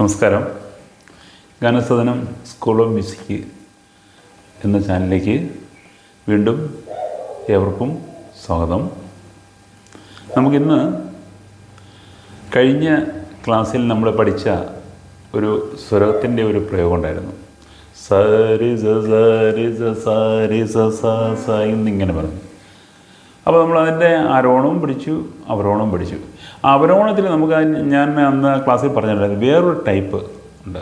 നമസ്കാരം. ഗാനസദനം school of music എന്ന ചാനലിലേക്ക് വീണ്ടും ഏവർക്കും സ്വാഗതം. നമുക്കിന്ന് കഴിഞ്ഞ ക്ലാസ്സിൽ നമ്മൾ പഠിച്ച ഒരു സ്വരത്തിന്റെ ഒരു പ്രയോഗം ഉണ്ടായിരുന്നു. സരി സരി സരി സ എന്നിങ്ങനെ പറഞ്ഞു. അപ്പോൾ നമ്മൾ അതിന്റെ ആരോണവും പഠിച്ചു അവരോണവും പഠിച്ചു ആ അവരോണത്തിൽ നമുക്ക് ഞാൻ അന്ന് ക്ലാസ്സിൽ പറഞ്ഞിട്ടുണ്ടായിരുന്നു വേറൊരു ടൈപ്പ് ഉണ്ട്.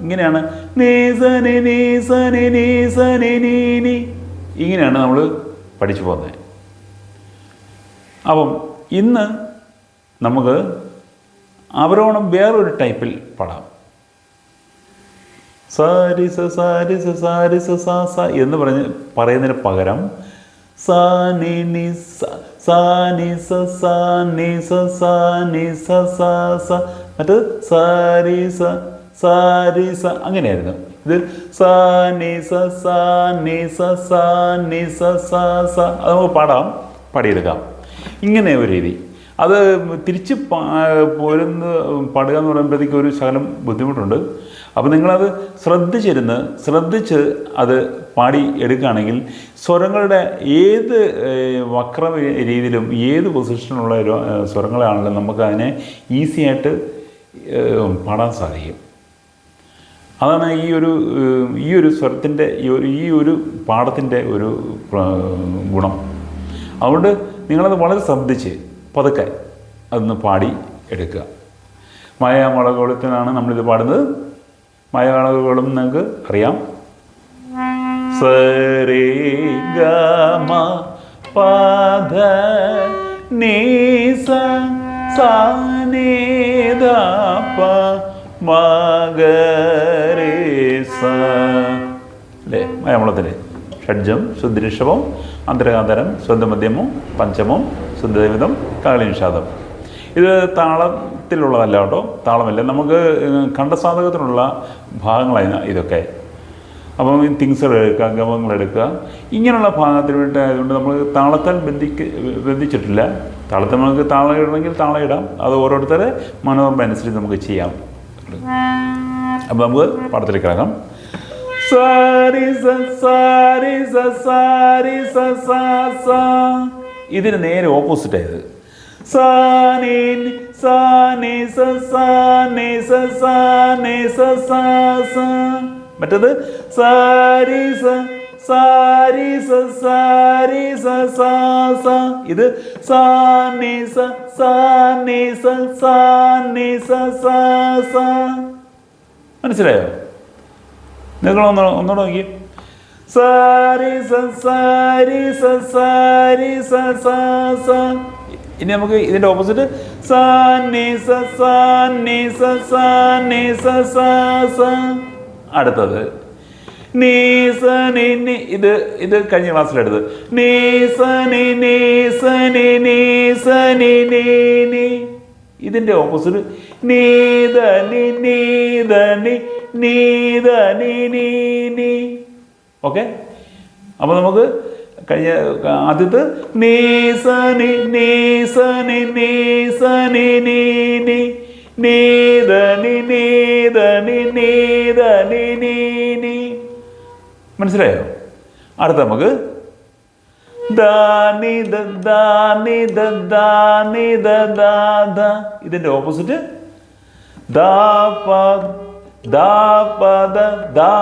ഇങ്ങനെയാണ്. ഇങ്ങനെയാണ് നമ്മൾ പഠിച്ചു പോകുന്നത്. അപ്പം ഇന്ന് നമുക്ക് അവരോണം വേറൊരു ടൈപ്പിൽ പാടാം സാരി സ സാരി സ സാരി സ സാ സ എന്ന് പറഞ്ഞ് പറയുന്നതിന് പകരം സാ നി നി മറ്റത് അങ്ങനെയായിരുന്നു. ഇത് അത് നമുക്ക് പാടാം പാടിയെടുക്കാം. ഇങ്ങനെ ഒരു രീതി. അത് തിരിച്ച് പോരുന്ന പാടുക എന്ന് പറയുമ്പോഴത്തേക്ക് ഒരു ശകലം ബുദ്ധിമുട്ടുണ്ട്. അപ്പോൾ നിങ്ങളത് ശ്രദ്ധിച്ചിരുന്ന് ശ്രദ്ധിച്ച് അത് പാടി എടുക്കുകയാണെങ്കിൽ സ്വരങ്ങളുടെ ഏത് വക്ര രീതിയിലും ഏത് പൊസിഷനിലുള്ള സ്വരങ്ങളാണെങ്കിലും നമുക്ക് അതിനെ ഈസി ആയിട്ട് പാടാൻ സാധിക്കും. അതാണ് ഈ ഒരു ഈ ഒരു സ്വരത്തിന്റെ ഈ ഒരു ഈ ഒരു പാഠത്തിന്റെ ഒരു ഗുണം. അതുകൊണ്ട് നിങ്ങളത് വളരെ ശ്രദ്ധിച്ച് പതുക്കെ അതൊന്ന് പാടി എടുക്കുക. മായാമുളകുളത്തിനാണ് നമ്മളിത് പാടുന്നത്. മായാമുളകുകളും നിങ്ങൾക്ക് അറിയാം. സരേ ഗമ പധ നീസ സാനേദാപ മകരേസ അല്ലേ? മലയാളത്തിലെ ഷഡ്ജം ശുദ്ധിരിഷഭം അന്തരകാന്തരം സ്വന്തമധ്യമം പഞ്ചമം ശുദ്ധദേവിതം കാളിനിഷാദം. ഇത് താളത്തിലുള്ളതല്ല കേട്ടോ. താളമല്ല. നമുക്ക് കണ്ടസാധകത്തിനുള്ള ഭാഗങ്ങളായിരുന്നു ഇതൊക്കെ. അപ്പം ഈ തിങ്സുകൾ എടുക്കുക ഗമങ്ങൾ എടുക്കുക. ഇങ്ങനെയുള്ള ഭാഗത്തിന് വേണ്ടി ആയതുകൊണ്ട് നമ്മൾ താളത്താൽ ബന്ധിക്ക് ബന്ധിച്ചിട്ടില്ല. താളത്തിൽ നമുക്ക് താളം ഇടണമെങ്കിൽ താളം ഇടാം. അത് ഓരോരുത്തരെ മനോരമ അനുസരിച്ച് നമുക്ക് ചെയ്യാം. അപ്പം നമുക്ക് പാടത്തിലേക്ക് കിടക്കാം സാരി സാരി സാരി ഇതിന് നേരെ ഓപ്പോസിറ്റ് ആയത്. സാനി സാനി സാനി സാനി മറ്റത്? സാരി സാരി സാരി ഇത്? സാനി സാനി സാനി മനസ്സിലായോ? നിങ്ങളൊന്ന് ഒന്നുകൂടെ നോക്കി. സാരി സാരി സാരി സ. ഇനി നമുക്ക് ഇതിന്റെ ഓപ്പോസിറ്റ് സ അടുത്തത്. ഇത് ഇത് കഴിഞ്ഞ ക്ലാസ്സിലെടുത്ത് ഇതിന്റെ ഓപ്പോസിറ്റ് ഓക്കെ? അപ്പോൾ നമുക്ക് കഴിഞ്ഞ ആദ്യത്തെ നീസ നി നീസ നി നീസ നി നീ നീ നീത നി നീത നി നീത നി നീ നീ മനസ്സിലായോ അടുത്ത നമുക്ക് ഇതിന്റെ ഓപ്പോസിറ്റ് ദാ ദാ പദ ദാ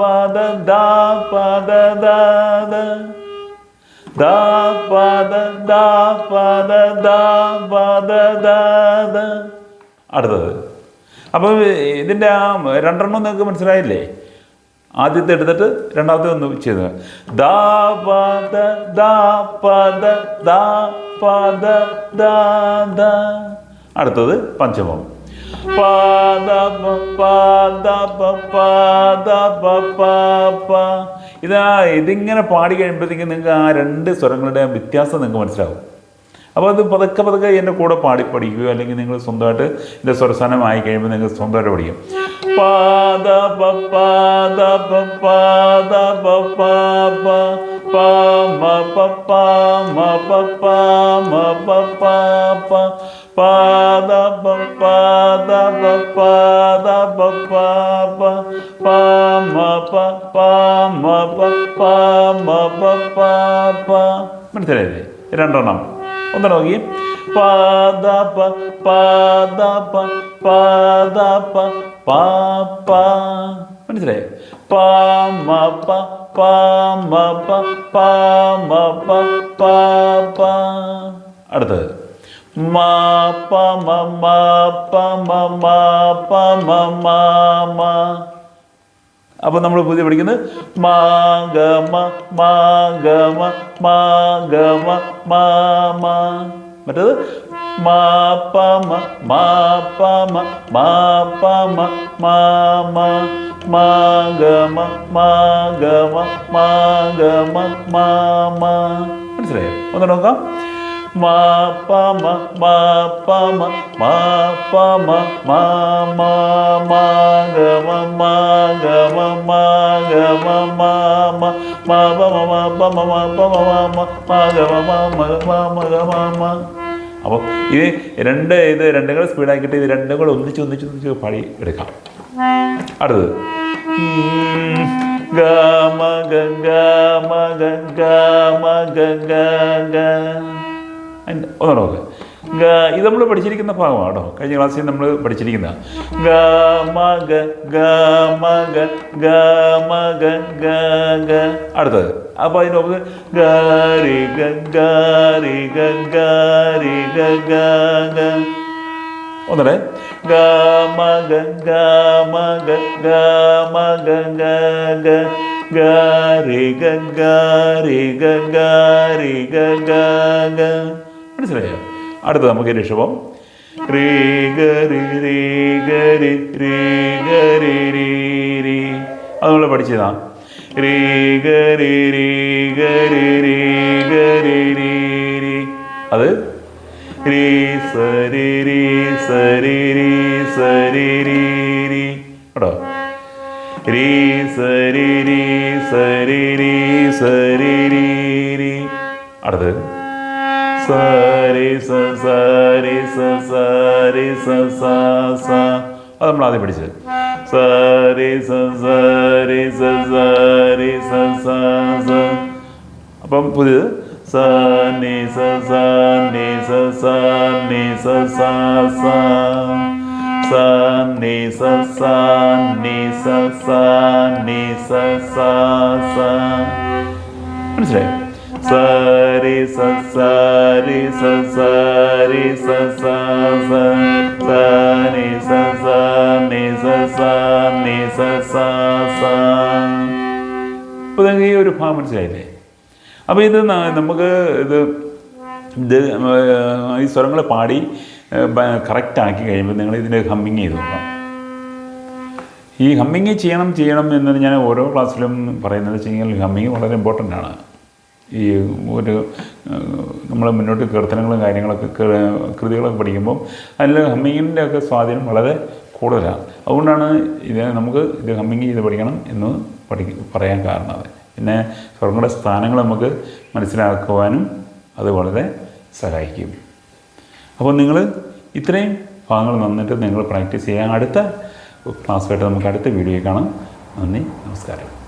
പദ ദാ പദ ദ. ദാ പദ ദാ പദ ദാ പദ ദാ അടുത്തത്. അപ്പോൾ ഇതിന്റെ ആ രണ്ടെണ്ണം നിങ്ങൾക്ക് മനസ്സിലായില്ലേ? ആദ്യത്തെ എടുത്തിട്ട് രണ്ടാമത്തെ ഒന്ന് ചെയ്ത് ദാ പദ ദാ പദ ദാ പദ ദാ ദ. അടുത്തത് പഞ്ചമം. ഇതാ ഇതിങ്ങനെ പാടി കഴിയുമ്പോഴത്തേക്കും നിങ്ങൾക്ക് ആ രണ്ട് സ്വരങ്ങളുടെ വ്യത്യാസം നിങ്ങൾക്ക് മനസ്സിലാവും. അപ്പോൾ അത് പതുക്കെ പതുക്കെ എന്റെ കൂടെ പാടി പഠിക്കുകയോ അല്ലെങ്കിൽ നിങ്ങൾ സ്വന്തമായിട്ട് എന്റെ സ്വരസ്ഥാനം ആയി കഴിയുമ്പോൾ നിങ്ങൾ സ്വന്തമായിട്ട് പഠിക്കും. പാദ പാദ പാദ പാദ പാദ മനസ്സിലായില്ലേ? രണ്ടെണ്ണം. ഒന്ന് നോക്കി പാദ പാദ പാദ പ പാ പ മനസ്സിലായി? പാമ മ പ പാ മ പ പാ മ പ പാ പ. അടുത്തത്. മാ മ മ പ മ മ പ മ മ മ. അപ്പോൾ നമ്മൾ പുതിയ പഠിക്കുന്നത് മാ മാഗമ മാഗമ മാ മറ്റത് മാപ്പമ മാ മാപ്പമ മാമ മാഗമ മറ്റേത് മാ പ മാ പ മാ പ മ മാ മാ ഗ മാ ഗ മാ ഗ മ മാ മനസ്സിലായോ ഒന്ന് നോക്കാം അപ്പോൾ ഇത് രണ്ട് ഇത് രണ്ടും കൂടെ സ്പീഡാക്കിയിട്ട് ഇത് രണ്ടും കൂടെ ഒന്നിച്ച് ഒന്നിച്ച് ഒന്നിച്ച് പാടി എടുക്കാം അടുത്തത്. ഗ മ ഗ ഗ മ ഗ ഗ മ ഗ ഗ ഗ ഒന്ന് നോക്ക് ഇത് നമ്മൾ പഠിച്ചിരിക്കുന്ന ഭാഗമാണ് കേട്ടോ കഴിഞ്ഞ ക്ലാസ്സിൽ നമ്മൾ പഠിച്ചിരിക്കുന്ന ഗ മ ഗ ഗ മ ഗ ഗ മ ഗ ഗ അടുത്തത് അപ്പോൾ അതിന് ഗാരി ഗ രി ഗ ഗ ഗ ഗ ഒന്നല്ലേ ഗ ഗ ഗ മ ഗ ഗ മ ഗ ഗ ഗ ഗ രി ഗ ഗ രി ഗ ഗ രി ഗ ഗ ഗ മനസ്സിലായോ അടുത്ത നമുക്ക് ഋഷഭം അത് നമ്മൾ പഠിച്ചതാ അത് കേട്ടോ അടുത്തത് സരി സ സരി സ സരി സ സ സ അത് നമ്മൾ ആദ്യം പഠിച്ചത് സരി സ സരി സ സരി സ സ സ അപ്പം പുതിയത് സ നി സ സ നി സ സ നി സ സ സ സ നി സ സ നി സ സ നി സ സ സ മനസ്സിലായോ സരി സരി സരി sa അപ്പോൾ ഈ ഒരു ഭാഗം മനസ്സിലായില്ലേ അപ്പോൾ ഇത് നമുക്ക് ഇത് ഇത് ഈ സ്വരങ്ങൾ പാടി കറക്റ്റാക്കി കഴിയുമ്പോൾ നിങ്ങൾ ഇതിന്റെ ഹമ്മിങ് ചെയ്ത് നോക്കാം. ഈ ഹമ്മിങ് ചെയ്യണം ചെയ്യണം എന്ന് ഞാൻ ഓരോ ക്ലാസ്സിലും പറയുന്നത് വെച്ച് കഴിഞ്ഞാൽ ഹമ്മിങ് വളരെ ഇമ്പോർട്ടന്റ് ആണ്. ഈ ഒരു നമ്മൾ മുന്നോട്ട് കീർത്തനങ്ങളും കാര്യങ്ങളൊക്കെ കൃതികളൊക്കെ പഠിക്കുമ്പോൾ അതിൽ ഹമ്മിങ്ങിന്റെ ഒക്കെ സ്വാധീനം വളരെ കൂടുതലാണ്. അതുകൊണ്ടാണ് ഇത് നമുക്ക് ഇത് ഹമ്മിങ് ചെയ്ത് പഠിക്കണം എന്ന് പഠി പറയാൻ കാരണം അത്. പിന്നെ സ്വർഗങ്ങളുടെ സ്ഥാനങ്ങൾ നമുക്ക് മനസ്സിലാക്കുവാനും അത് വളരെ സഹായിക്കും. അപ്പോൾ നിങ്ങൾ ഇത്രയും ഭാഗങ്ങൾ നന്നിട്ട് നിങ്ങൾ പ്രാക്ടീസ് ചെയ്യാൻ അടുത്ത ക്ലാസ്സുമായിട്ട് നമുക്ക് അടുത്ത വീഡിയോ കാണാം. നന്ദി നമസ്കാരം.